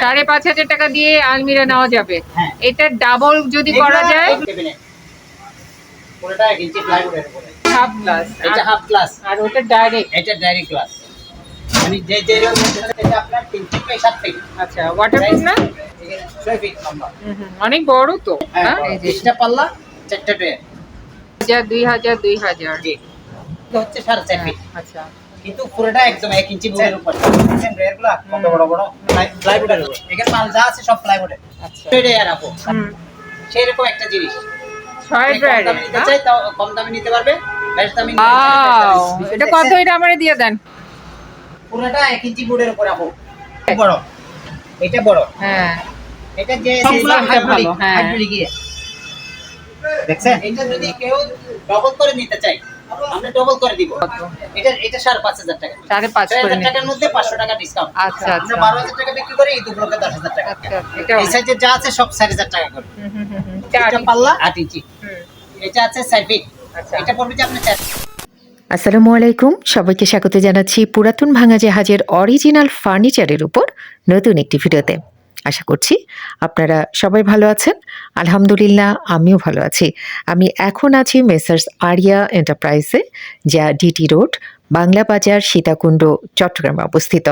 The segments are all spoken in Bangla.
সাড়ে পাঁচ হাজার টাকা। দিয়ে আলমিরা নেওয়া যাবে। হ্যাঁ। এটা ডাবল যদি করা যায় এক cabinet। পুরোটা এক ইঞ্চি প্লাইউডের উপরে। হাফ গ্লাস এটা হাফ গ্লাস আর ওটা ডাইরেক্ট এটা ডাইরেক্ট গ্লাস মানে যে যে এটা আপনার আচ্ছা ওয়াটারপ্রুফ না? ছয় ফিট লম্বা। হুম, হুম, অনেক বড় তো। হ্যাঁ হ্যাঁ এই যে। এটা পাল্লা জি। হচ্ছে ফিট আচ্ছা। কিন্তু পুরোটা একদম এক ইঞ্চি বুকের উপর। ড্রয়ারগুলা কত বড় বড় প্লাইউডের উপর। এখানে মাল যা আছে সব প্লাইউডের আচ্ছা। ড্রয়ার সেই রকম একটা জিনিস। ছয় ড্রয়ার নিতে চাই তাও কম দামে নিতে পারবে। বেশ দামে। এটা কত? এটা আমারে দিয়ে দেন। পুরোটা এক ইঞ্চি বোর্ডের উপর রাখো বড়। এটা বড়। হ্যাঁ। এটা যে সবগুলো হ্যাঁ। দেখছেন? এটা যদি কেউ ডবল করে নিতে চাই আমরা ডবল করে দিব। এটা এটা সাড়ে পাঁচ হাজার টাকা। সাড়ে পাঁচ হাজার টাকার মধ্যে পাঁচশো টাকা ডিসকাউন্ট আচ্ছা আমরা আচ্ছা বারো হাজার টাকা বিক্রি করি এই দুগুলোকে দশ হাজার টাকা। আচ্ছা এই সাইজের যা আছে সব চার হাজার টাকা করে। হুম, হুম, হুম, হুম। এটা এটা পাল্লা? আট ইঞ্চি। এটা আছে চার আচ্ছা। এটা পড়বে যে আপনার চার আসসালামু আলাইকুম। সবাইকে স্বাগত জানাচ্ছি পুরাতন ভাঙা জাহাজের অরিজিনাল ফার্নিচারের উপর নতুন একটি ভিডিওতে। আশা করছি আপনারা সবাই ভালো আছেন। আলহামদুলিল্লাহ, আমিও ভালো আছি। আমি এখন আছি মেসার্স আরিয়া এন্টারপ্রাইজে, যা ডিটি রোড, বাংলা বাজার, সীতাকুণ্ড, চট্টগ্রামে অবস্থিত।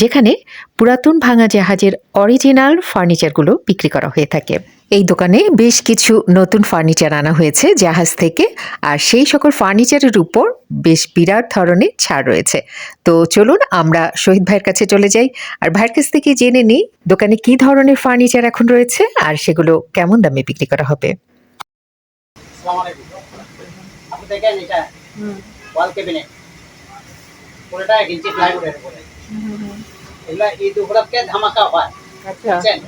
যেখানে পুরাতন ভাঙা জাহাজের অরিজিনাল ফার্নিচারগুলো বিক্রি করা হয়ে থাকে। এই দোকানে বেশ কিছু নতুন ফার্নিচার আনা হয়েছে জাহাজ থেকে আর সেই সকল ফার্নিচারের উপর বেশ বিরাট ধরনের ছাড় রয়েছে। তো চলুন আমরা শহীদ ভাইয়ের কাছে চলে যাই আর ভাইয়ের কাছ থেকে জেনে নিই দোকানে কি ধরনের ফার্নিচার এখন রয়েছে আর সেগুলো কেমন দামে বিক্রি করা হবে। আসসালামু দেখেন এটা? Wall cabinet. পুরোটা এক ইঞ্চি প্লাইউডের উপরে। এগুলা ঈদ উপলক্ষে ধামাকা হয়। আচ্ছা। বুঝছেন?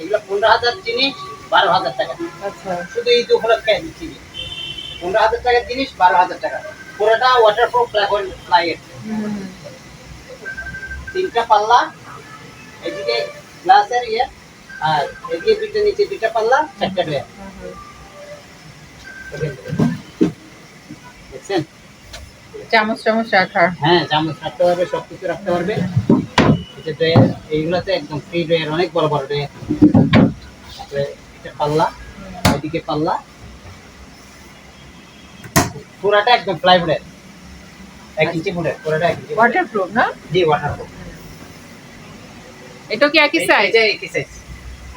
এগুলো পনেরো হাজার জিনিস বারো হাজার টাকা। আচ্ছা। শুধু ঈদ উপলক্ষে দিচ্ছি। পনেরো হাজার টাকার জিনিস বারো হাজার টাকা। পুরোটা ওয়াটারপ্রুফ হুম, হুম। তিনটা পাল্লা এদিকে গ্লাসের ইয়ে আর এদিকে দুইটা নিচে দুইটা পাল্লা চারটা ডোয়ার দেখছেন? চামচ চামচ রাখার হ্যাঁ চামচ রাখতে পারবে সব কিছু রাখতে পারবে। এটা ড্রয়ার এইগুলোতে একদম ফ্রি ড্রয়ার অনেক বড় বড় ড্রয়ার তারপরে এটা পাল্লা এদিকে পাল্লা। পুরাটা একদম প্লাইউডের এক ইঞ্চি বুডের পুরাটা এক ইঞ্চি ওয়াটারপ্রুফ না? জি ওয়াটারপ্রুফ এটা কি একই সাইজ এটা একই সাইজ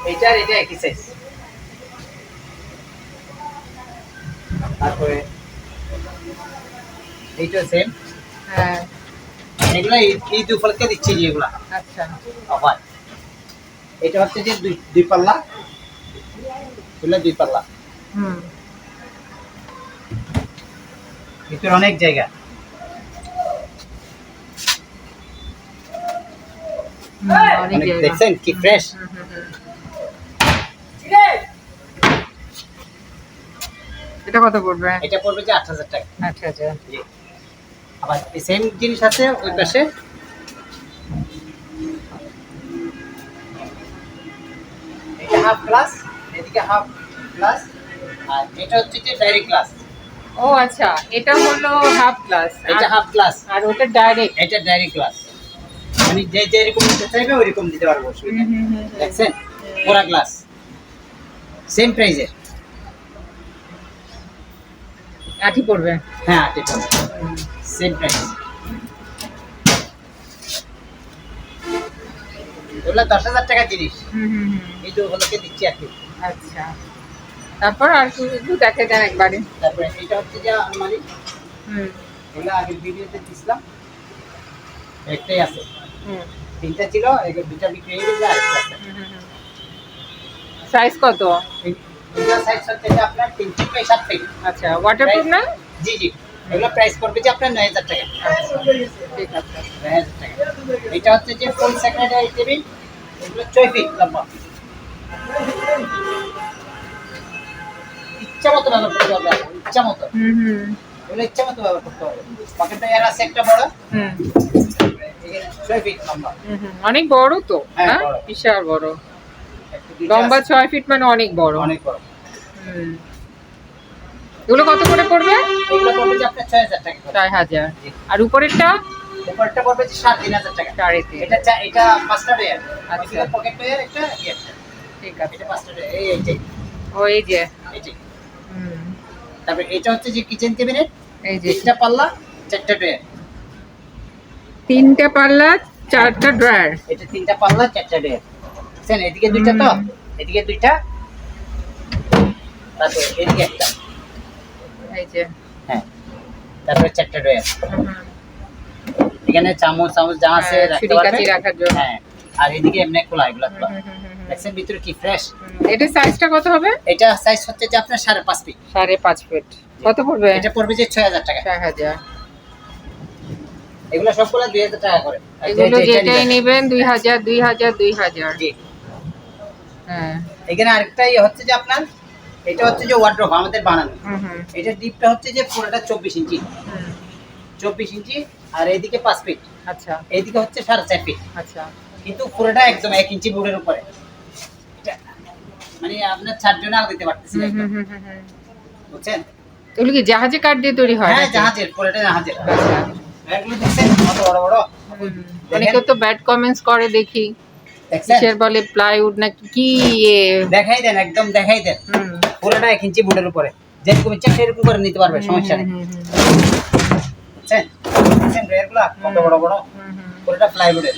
এইটা আর এটা একই সাইজ তারপরে এইটা সেম হ্যাঁ। এগুলা ঈদ- উপলক্ষে দিচ্ছি যে এগুলা। আচ্ছা। অফার এটা হচ্ছে যে দুই দুই পাল্লা। এগুলো দুই পাল্লা। হুম। ভিতরে অনেক জায়গা। জায়গা। দেখছেন? কি ফ্রেশ। এটা কত পড়বে? এটা পড়বে যে আট হাজার টাকা। আচ্ছা আচ্ছা আবার সেম জিনিস আছে ওই পাশে। এটা হাফ গ্লাস এদিকে হাফ গ্লাস আর এটা হচ্ছে যে ডাইরেক্ট গ্লাস ও আচ্ছা এটা হলো হাফ গ্লাস এটা হাফ গ্লাস আর ওটা ডাইরেক্ট এটা ডাইরেক্ট গ্লাস মানে যে যেরকম নিতে চাইবে ওইরকম দিতে পারব। দেখছেন? পুরা গ্লাস সেম প্রাইজের আঠি পড়বে। হ্যাঁ এটা সেম প্রাইস। এগুলো দশ হাজার টাকা জিনিস। হুম হুম হুম। এই তো ওগুলোকে দিচ্ছি আর কি। আচ্ছা। তারপর আর একটু দেখে দেন একবারে। তারপরে এটা হচ্ছে যে আলমারি। হুম। এগুলো আগের ভিডিওতে দিছিলাম। একটাই আছে। হুম। তিনটা ছিল এগুলো দুটা বিক্রি হয়ে গেছে আর একটা আছে সাইজ কত? এগুলো সাইজ হচ্ছে আপনার তিন বাই সাত ফিট। আচ্ছা ওয়াটারপ্রুফ না? জি জি। এগুলো প্রাইস করবে যে আপনার নয় হাজার টাকা। ঠিক আছে নয় হাজার টাকা। এটা হচ্ছে যে ফুল সেক্রেটারি টেবিল এগুলো ছয় ফিট লম্বা। ইচ্ছা মতো ব্যবহার করতে হবে ইচ্ছা মতো। এগুলো ইচ্ছা মতো ব্যবহার করতে হবে। পকেটটা এর আছে একটা বড়। ছয় ফিট লম্বা। অনেক বড় তো হ্যাঁ, হ্যাঁ? বিশাল বড়। লম্বা ছয় ফিট মানে অনেক বড়। অনেক বড়। হুম। এগুলো কত করে পড়বে? এগুলো পড়বে আপনার ছয় হাজার টাকা। ছয় হাজার। আর উপরেরটা? উপরটা পড়বে সাড়ে তিন হাজার টাকা। সাড়ে তিন। এটা এটা পাঁচটা আচ্ছা। পকেট ডয়ার একটা ইয়ে ঠিক আছে। এটা পাঁচটা ডয়ার এই ও এই যে। হুম, তারপরে এটা হচ্ছে যে কিচেন ক্যাবিনেট এই যে। তিনটা পাল্লা চারটা তিনটা পাল্লা চারটা ড্রয়ার এটা তিনটা পাল্লা চারটা বুঝছেন? এদিকে দুইটা তো? এদিকে দুইটা। তারপরে এদিকে একটা। এই যে হ্যাঁ তারপরে চারটা হুম, এখানে চামচ চামচ যা আছে হ্যাঁ, রাখতে পারবে। রাখার জন্য। হ্যাঁ আর এদিকে এমনি খোলা এগুলা খোলা। দেখছেন ভিতরে কি ফ্রেশ এটার সাইজটা কত হবে? এটা সাইজ হচ্ছে যে আপনার সাড়ে পাঁচ ফিট সাড়ে পাঁচ ফিট কত পড়বে? এটা পড়বে যে ছয় হাজার টাকা। ছয় হাজার। এগুলো সবগুলো দুই হাজার টাকা করে। এগুলো যেটাই নেবেন দুই হাজার দুই হাজার দুই হাজার। জি। হ্যাঁ। এখানে আরেকটা ইয়ে হচ্ছে যে আপনার এটা হচ্ছে যে ওয়ার্ড্রোব আমাদের বানানো। হুম হুম। এটা ডিপটা হচ্ছে যে পুরোটা চব্বিশ ইঞ্চি। হুম, চব্বিশ ইঞ্চি আর এইদিকে পাঁচ ফিট আচ্ছা। এইদিকে হচ্ছে সাড়ে চার ফিট আচ্ছা। কিন্তু পুরোটা একদম এক ইঞ্চি বোর্ডের উপরে। মানে আপনার চারজনে আলো দিতে পারতেছি। বুঝছেন? এগুলো কি জাহাজে কাঠ দিয়ে তৈরি হয় হ্যাঁ জাহাজের পুরোটা জাহাজের। আচ্ছা। এগুলো দেখছেন কত বড় বড়? অনেকে তো ব্যাড কমেন্টস করে দেখি। কিসের বলে প্লাইউড নাকি কি ইয়ে? দেখাই দেন একদম দেখাই দেন। হুম, পুরোটা এক ইঞ্চি বোর্ডের উপরে। যেরকম ইচ্ছা সেরকম করে নিতে পারবে সমস্যা নেই। বুঝছেন? ড্রয়ারগুলো? কত বড় বড়? হুম, হুম। পুরোটা প্লাইউডের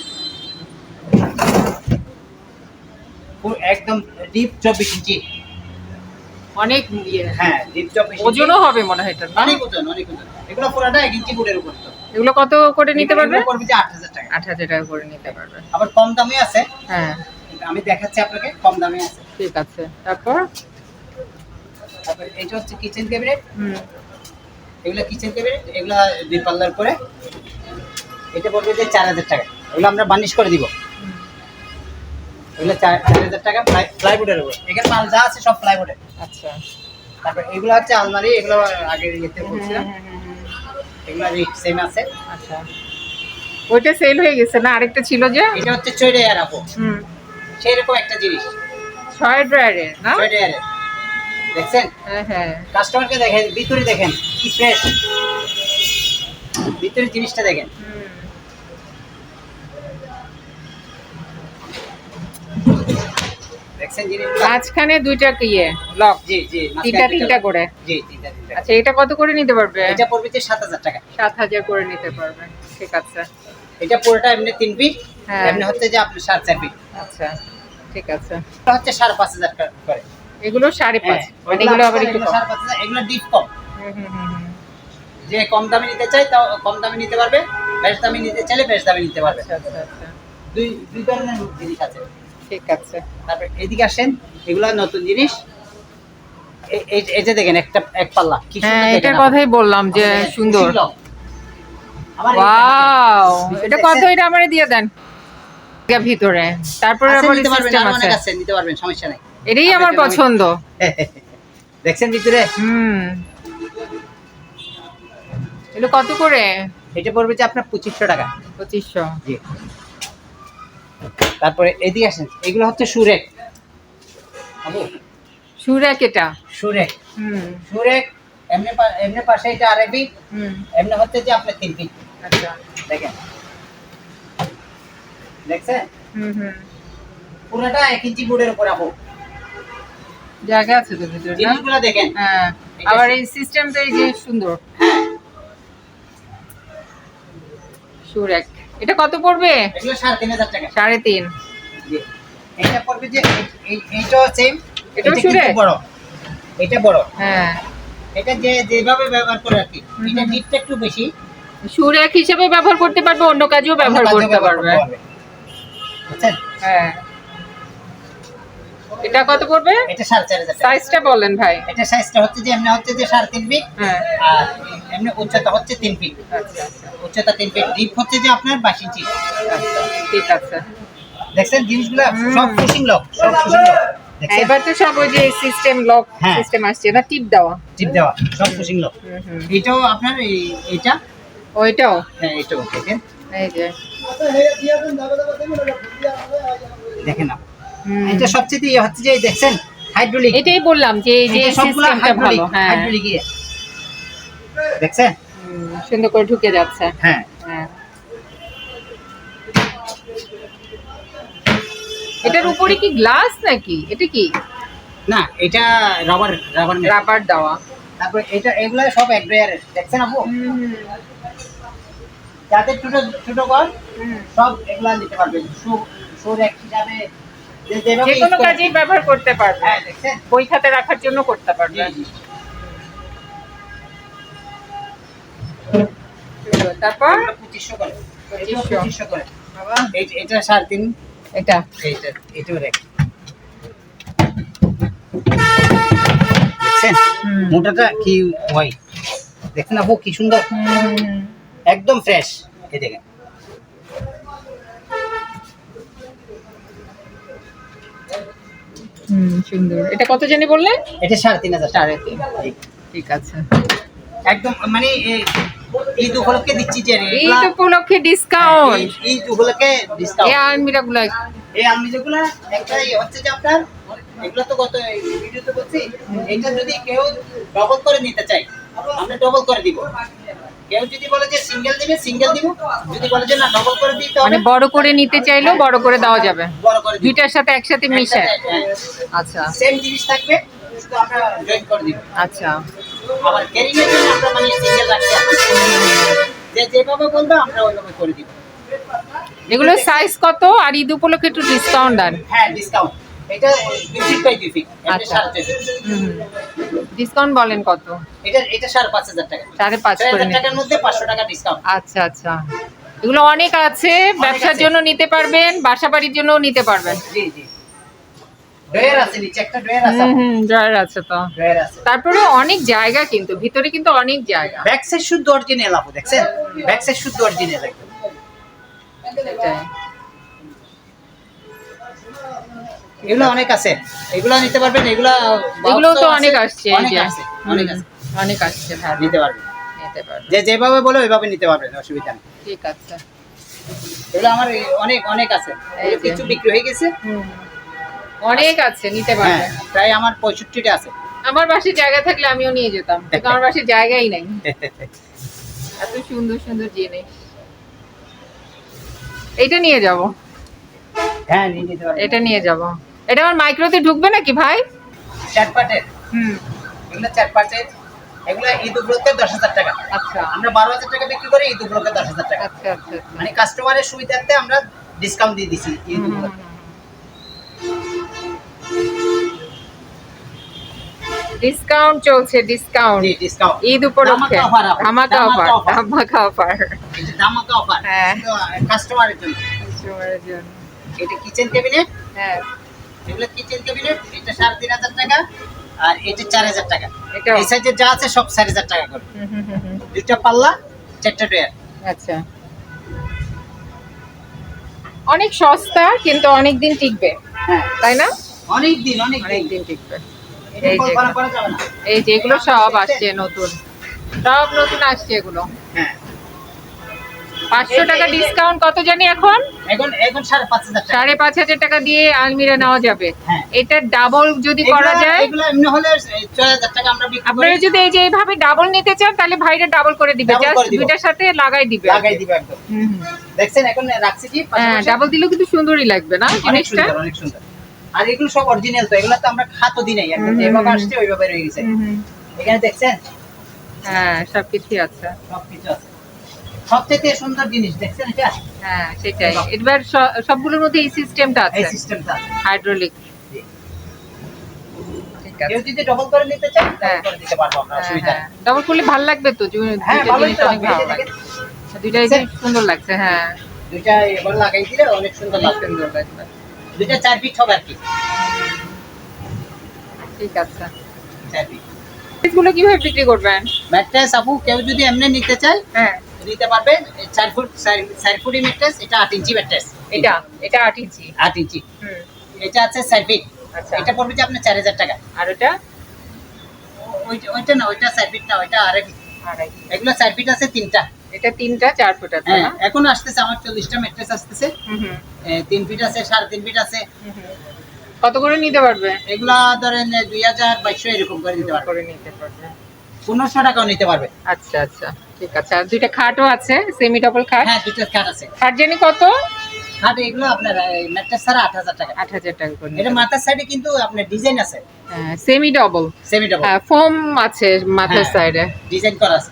একদম ডিপ চব্বিশ ইঞ্চি। অনেক ইয়ে। হ্যাঁ ডিপ চব্বিশ ওজনও হবে মনে হয় এটা অনেক ওজন অনেক ওজন। এগুলো পুরোটা এক ইঞ্চি উপর তো। এগুলো কত করে নিতে পারবে? যে আট হাজার টাকা। টাকা করে নিতে পারবে। আবার কম দামে আছে। হ্যাঁ। আমি দেখাচ্ছি আপনাকে কম দামে আছে। ঠিক আছে। তারপর? তারপর এটা হচ্ছে কিচেন ক্যাবিনেট হুম। এগুলো কিচেন ক্যাবিনেট এগুলো দুই পাল্লার করে। এটা পড়বে যে চার হাজার টাকা। এগুলো আমরা বার্নিশ করে দিব। এগুলো চার হাজার টাকা প্লাইবোর্ডের উপর। এখানে মাল যা আছে সব প্লাইবোর্ডের আচ্ছা। তারপর এগুলো হচ্ছে আলমারি এগুলো আগে ইয়েতে বলছিলাম এগুলো সেম আছে। আচ্ছা। ওইটা সেল হয়ে গেছে না? আরেকটা ছিল যে? এটা হচ্ছে ছয় ডেয়ার আপু। হুম। একটা জিনিস। ছয় ড্রায়ারের না? ছয় দেখছেন? হ্যাঁ হ্যাঁ। কাস্টমারকে দেখেন ভিতরে দেখেন কি ফ্রেশ ভিতরে জিনিসটা দেখেন। মাঝখানে দুইটা ইয়ে? লক জি জি তিনটা তিনটা করে? জি তিনটা তিনটা। আচ্ছা এটা কত করে নিতে পারবে? এটা পড়বে যে সাত হাজার টাকা। সাত হাজার করে নিতে পারবে। ঠিক আছে। এটা পুরোটা এমনি তিন ফিট হ্যাঁ। এমনি হচ্ছে যে আপনি সাড়ে চার ফিট আচ্ছা ঠিক আছে। এটা হচ্ছে সাড়ে পাঁচ হাজার টাকা করে। এগুলো সাড়ে পাঁচ। হ্যাঁ, এগুলো আবার একটু কম এগুলো ডিপ কম। হুম, হুম, হুম, হুম। যে কম দামে নিতে চাই তাও কম দামে নিতে পারবে। বেশ দামে নিতে চাইলে বেশ দামে নিতে পারবে। আচ্ছা আচ্ছা আচ্ছা। দুই দুই ধরনের জিনিস আছে। ঠিক আছে। তারপর এদিকে আসেন এগুলো নতুন জিনিস। এই- যে দেখেন একটা এক পাল্লা। কি হ্যাঁ এটার কথাই বললাম যে সুন্দর। ওয়াও এটা কত? এটা আমারে দিয়ে দেন। ভিতরে। তারপরে আবার নিতে পারবেন অনেক আছে। নিতে পারবেন সমস্যা নাই। এটাই আমার পছন্দ। দেখছেন ভিতরে? হুম। এগুলো কত করে? এটা পড়বে যে আপনার পঁচিশশো টাকা। পঁচিশশো। জি। তারপরে এদিকে আসেন। এগুলো হচ্ছে সুরেক আবু। সুরেক এটা। সুরেক হুম। সুরেক এমনি এমনি পাশে এটা আরবি। হুম। এমনি হচ্ছে যে আপনার তিন ফিট আচ্ছা। দেখেন। দেখছেন? হুম হুম। পুরোটা এক ইঞ্চি বোর্ডের উপর আপু জায়গা আছে তো ভিতরে জিনিসগুলো দেখেন। হ্যাঁ। আবার এই সিস্টেমটা এই যে সুন্দর। সুরেক এটা কত পড়বে? এগুলো সাড়ে তিন হাজার টাকা। সাড়ে তিন। জি। এটা পড়বে যে এইটাও সেম এটা সুরেক? বড়। এটা বড়। হ্যাঁ। এটা যে যেভাবে ব্যবহার করে আর কি। এটা ডিপটা একটু বেশি। সুরেক হিসেবে ব্যবহার করতে পারবে অন্য কাজেও ব্যবহার করতে পারবে। হ্যাঁ। এটা কত পড়বে? এটা সাড়ে চার হাজার টাকা। সাইজটা বলেন ভাই। এটা সাইজটা হচ্ছে যে এমনি হচ্ছে যে সাড়ে তিন ফিট হ্যাঁ। আর এমনি উচ্চতা হচ্ছে তিন ফিট। আচ্ছা আচ্ছা। উচ্চতা তিন ফিট। ডিপ হচ্ছে যে আপনার বাইশ ইঞ্চি। আচ্ছা ঠিক আছে। দেখছেন জিনিসগুলো? সব পুশিং লক সব পুশিং লক এবার তো সব ওই যে সিস্টেম লক। সিস্টেম আসছে। না টিপ দেওয়া। টিপ দেওয়া সব পুশিং লক এটাও আপনার এই- এইটা? ওইটাও হ্যাঁ এটাও দেখেন। এই যে। দেখেন না। এটা সবচেয়ে ইয়ে হচ্ছে যে দেখছেন হাইড্রোলিক এটাই বললাম যে এই যে সিস্টেমটা ভালো। হাইড্রোলিক হাইড্রোলিক হ্যাঁ। ইয়ে। দেখছেন? সুন্দর করে ঢুকে যাচ্ছে। হ্যাঁ। হ্যাঁ। এটার উপরে কি গ্লাস নাকি? এটা কি? না এটা রাবার রাবার রাবার দেওয়া। তারপর এটা এগুলা সব এক ড্রায়ারের দেখছেন আপু? যাতে ছোট ছোট কর সব এগুলা নিতে পারবে সু সুর একই যাবে যে কোনো কাজেই ব্যবহার করতে পারবে। হ্যাঁ বই খাতে রাখার জন্য করতে পারবে। তারপর? এগুলো পঁচিশশো করে। পঁচিশশো। করে। এটা সাড়ে তিন এটা এইটা এটাও রেখ দেখছেন? মোটাটা কি হয় দেখছেন আপু কি সুন্দর। একদম ফ্রেশ এই দেখেন। হুম সুন্দর। এটা কত জানি বললে? এটা সাড়ে তিন হাজার সাড়ে তিন। ঠিক আছে। একদম মানে এই- ঈদ উপলক্ষে দিচ্ছি যে ঈদ উপলক্ষে ডিসকাউন্ট ঈদ- এই আলমিরা গুলো এই যেগুলা একটা হচ্ছে যে আপনার এগুলো তো গত ভিডিওতে বলছি এটা যদি কেউ ডবল করে নিতে চাই আমরা ডবল করে দিব। কেউ যদি বলে যে সিঙ্গেল দিবে সিঙ্গেল দিব। যদি বলে যে না ডবল করে দিতে মানে বড় করে নিতে চাইলেও বড় করে দেওয়া যাবে। বড় করে দুইটার সাথে একসাথে মিশে। আচ্ছা। সেম জিনিস থাকবে শুধু আমরা জয়েন করে দিব। আচ্ছা। আবার ক্যারিং এর জন্য আমরা মানে সিঙ্গেল রাখতে যে যেভাবে বলবে আমরা ওইভাবে করে দিব। এগুলো সাইজ কত? আর ঈদ উপলক্ষে একটু ডিসকাউন্ট দেন। হ্যাঁ ডিসকাউন্ট এটা আচ্ছা। ডিসকাউন্ট বলেন কত? এটা এটা সাড়ে পাঁচ হাজার টাকা। সাড়ে পাঁচ টাকার মধ্যে পাঁচশো টাকা ডিসকাউন্ট আচ্ছা আচ্ছা। এগুলো অনেক আছে ব্যবসার জন্য নিতে পারবেন বাসা বাড়ির জন্য নিতে পারবেন। জি জি। তারপরে অনেক জায়গা কিন্তু ভিতরে কিন্তু অনেক জায়গা। ব্যাক সাইড শুদ্ধ অরিজিনাল আপু দেখছেন? ব্যাক সাইড শুদ্ধ অরিজিনাল একদম সেটাই। এগুলো অনেক আছে। এগুলো নিতে পারবেন এগুলো এগুলোও তো অনেক আসছে অনেক আছে অনেক আছে অনেক আসছে ভালো। নিতে পারবেন। নিতে পারবেন। যে যেভাবে বলে ওইভাবে নিতে পারবেন অসুবিধা নেই। ঠিক আছে। এগুলো আমার অনেক অনেক আছে। কিছু বিক্রি হয়ে গেছে। অনেক আছে নিতে হ্যাঁ পারবেন। প্রায় আমার পঁয়ষট্টিটা আছে। আমার বাসায় জায়গা থাকলে আমিও নিয়ে যেতাম কিন্তু আমার বাসায় জায়গাই নাই। এত সুন্দর সুন্দর জিনিস। এটা নিয়ে যাব। হ্যাঁ নিয়ে এটা নিয়ে যাব। এটা আমার মাইক্রোতে ঢুকবে নাকি ভাই? চার হুম। এগুলো চার এগুলো ঈদ উপলক্ষে দশ হাজার টাকা। আচ্ছা। আমরা বারো হাজার টাকা বিক্রি করি ঈদ উপলক্ষে দশ হাজার টাকা। আচ্ছা আচ্ছা আচ্ছা। মানে কাস্টমারের সুবিধার্থে আমরা ডিসকাউন্ট দিয়ে দিছি ঈদ উপলক্ষে। ডিসকাউন্ট চলছে ডিসকাউন্ট ডিসকাউন্ট ঈদ উপলক্ষে। ধামাকা অফার। ধামাকা অফার ধামাকা অফার হ্যাঁ। কাস্টমারের জন্য। এটা কিচেন ক্যাবিনেট হ্যাঁ। এগুলো কিচেন ক্যাবিনেট এটা সাড়ে তিন হাজার টাকা আর এটা চার হাজার টাকা। এই সাইজের যা আছে সব চার হাজার টাকা করে। দুইটা পাল্লা চারটা আচ্ছা। অনেক সস্তা কিন্তু অনেক দিন টিকবে। হ্যাঁ। তাই না? অনেক দিন অনেক দিন টিকবে এই যে। এই যে এগুলো সব আসছে নতুন। সব নতুন আসছে এগুলো। হ্যাঁ। পাঁচশো টাকা ডিসকাউন্ট কত জানি এখন? এখন এখন সাড়ে পাঁচ হাজার টাকা। দিয়ে আলমিরা নেওয়া যাবে। হ্যাঁ। এটা ডাবল যদি করা যায়? আপনারা যদি এই যে এইভাবে ডাবল নিতে চান তাহলে ভাইরা ডাবল করে দিবে। জাস্ট দুইটার সাথে লাগাই দিবে। লাগাই দিবে একদম। দেখছেন এখন রাখছি কি? হ্যাঁ ডাবল দিলেও কিন্তু সুন্দরই লাগবে না জিনিসটা? অনেক সুন্দর। আর এগুলো সব অরিজিনাল তো এগুলো তো আমরা খাতো দিই নাই একদম। যেভাবে আসছে ওইভাবে রয়ে গেছে। এখানে দেখছেন? হ্যাঁ সবকিছুই আছে। সবকিছু আছে। সবচেয়ে সুন্দর জিনিস দেখছেন এটা? হ্যাঁ সেটাই। এবার সবগুলোর মধ্যে এই সিস্টেমটা এই সিস্টেমটা আছে। হাইড্রোলিক কেউ যদি ডবল করে নিতে চান হ্যাঁ। করে দিতে পারব আমরা অসুবিধা নেই। করলে ভালো লাগবে তো? হ্যাঁ লাগবে, দুইটাই সুন্দর লাগছে হ্যাঁ। দুইটা এবার লাগাই দিলে অনেক সুন্দর লাগবে সুন্দর লাগবে। দুইটা চার হবে আর কি। ঠিক আছে। চার ফিট এগুলো কীভাবে বিক্রি করবেন? ম্যাট্রেস আপু কেউ যদি এমনি নিতে চায় হ্যাঁ। নিতে চার ফুট চার- চার ফুটি ম্যাট্রেস এটা আট ইঞ্চি ম্যাট্রেস এটা এটা আট ইঞ্চি। আট ইঞ্চি। হুম। এটা আছে চার ফিট আচ্ছা। এটা পড়বে যে আপনার চার হাজার টাকা। আর ওটা? ওইটা ওইটা না ওইটা চার ফিট না ওইটা এগুলো চার ফিট আছে তিনটা। এটা তিনটা চার ফুট আছে হ্যাঁ এখন আসতেছে আমার চল্লিশটা ম্যাট্রেস আসতেছে। হুম হুম, এ, তিন ফিট আছে সাড়ে তিন ফিট আছে। কত করে নিতে পারবে? এগুলা ধরেন দুই হাজার বাইশশো এরকম পারবে। করে নিতে পারবে। পনেরোশো টাকাও নিতে পারবে। আচ্ছা আচ্ছা। ঠিক আছে আর দুইটা খাটও আছে সেমি ডবল খাট। হ্যাঁ দুটো খাট আছে। খাট জানি কত? খাট এগুলো আপনার ম্যাট্রেস ছাড়া আট হাজার টাকা। আট হাজার টাকা করে এটা মাথার সাইডে কিন্তু আপনার ডিজাইন আছে। Semi double semi double foam আছে মাথার হ্যাঁ। সাইডে ডিজাইন করা আছে।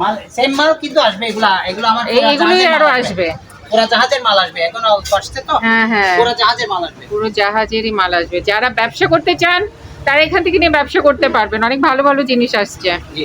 মাল সেম মাল কিন্তু আসবে এগুলা এগুলো আমার জাহাজের আরও আসবে। পুরা জাহাজের মাল আসবে এখন আসছে তো। হ্যাঁ হ্যাঁ। পুরা জাহাজের মাল আসবে। পুরো জাহাজেরই মাল আসবে। যারা ব্যবসা করতে চান তারা এখান থেকে নিয়ে ব্যবসা করতে পারবেন। অনেক ভালো ভালো জিনিস আসছে। জি।